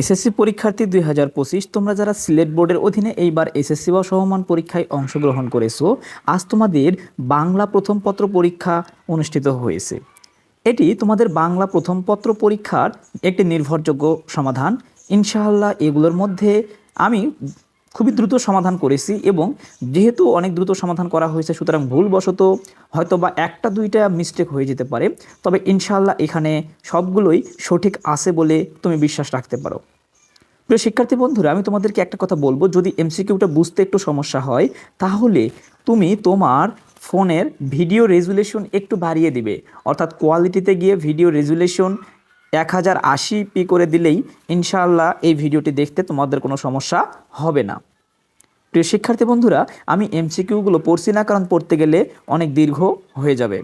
SSC পরীক্ষার্থী দুই হাজার পঁচিশ, তোমরা যারা সিলেট বোর্ডের অধীনে এইবার এসএসসি বা সমমান পরীক্ষায় অংশগ্রহণ করেছ, আজ তোমাদের বাংলা প্রথম পত্র পরীক্ষা অনুষ্ঠিত হয়েছে। এটি তোমাদের বাংলা প্রথম পত্র পরীক্ষার একটি নির্ভরযোগ্য সমাধান। ইনশাআল্লাহ এগুলোর মধ্যে আমি খুবই দ্রুত সমাধান করেছি এবং যেহেতু অনেক দ্রুত সমাধান করা হয়েছে, সুতরাং ভুলবশত হয়তো বা একটা দুইটা মিস্টেক হয়ে যেতে পারে। তবে ইনশাল্লাহ এখানে সবগুলোই সঠিক আছে বলে তুমি বিশ্বাস রাখতে পারো। প্রিয় শিক্ষার্থী বন্ধুরা, আমি তোমাদেরকে একটা কথা বলব। যদি এমসিকিউটা বুঝতে একটু সমস্যা হয়, তাহলে তুমি তোমার ফোনের ভিডিও রেজুলেশন একটু বাড়িয়ে দিবে। অর্থাৎ কোয়ালিটিতে গিয়ে ভিডিও রেজুলেশন এক হাজার আশি পি করে দিলেই ইনশাআল্লাহ এই ভিডিওটি দেখতে তোমাদের কোনো সমস্যা হবে না। প্রিয় শিক্ষার্থী বন্ধুরা, আমি এমসিকিউগুলো পড়ছি না কারণ পড়তে গেলে অনেক দীর্ঘ হয়ে যাবে।